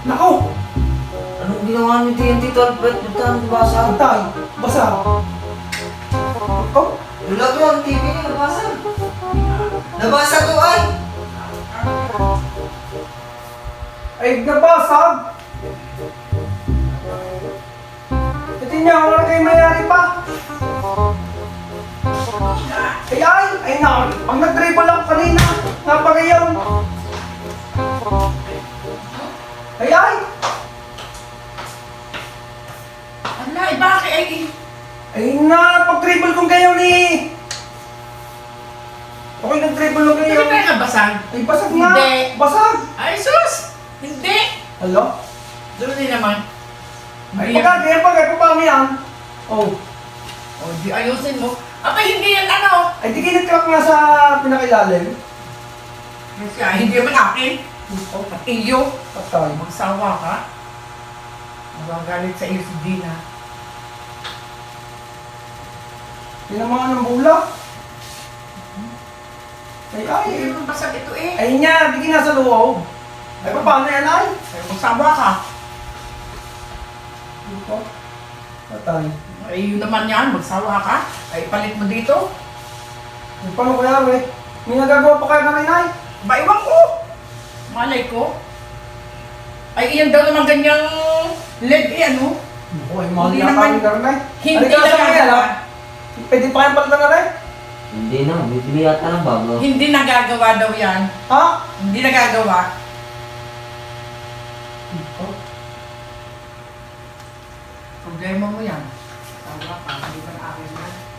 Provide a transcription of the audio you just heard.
Nako! Anong ginawa ni TNT to Albert? Ba't ang nabasa? Atay! Basa! Nako! Wala ko ang TV niya nabasa. Nabasa to ay! Ay, nabasag! Ito niya, wala kayo mayari pa. Ay, ay! Ay, na! Pag nag-dribble ako kanina, napagayaw. Ay, ay! Ala, eh, bakit? Ay, Ay, na! Pag-dribble kong gayaw ni... Okay, nag-dribble ng hindi gayaw. ba nabasag? Ay, basag na! Hindi. Basag! Ay, sus! Hindi! Hello? Doon din naman. Ay, Hindi yan. pagka, kaya paano yan? Oh. O, di ayusin mo. Aba, hindi yan ano. Ay, di kinag-crack nga sa pinakailalim. Kasi ah, hindi naman akin. O, at iyo. Patay. Magsawa ka. Magagalit sa iyo si Gina. Tinamaan ng bula. Ay, ay. Hindi naman basag ito eh. Ay niya, di nasa loob. Ay, paano yan, ay? Ay, magsawa ka. Dito. Patay. Ay, yun naman yan. Magsawa ka. Ay, palit mo dito. Ay, paano kaya, we? May nagagawa pa kayo kami, ay? Ba, iwan ko. Malay ko. Ay, iyan daw naman ganyang LED eh, ano? Naku, ay, mahal Hindi na naman- kami karon, ay. Hindi na sa kanya, gagawa. ha? Pwede pa kayo palitan na rin? Hindi na, bibili yata ng bago. Hindi nagagawa daw yan. Ha? Hindi nagagawa. Dito. Problema mo yan. Tawa ka.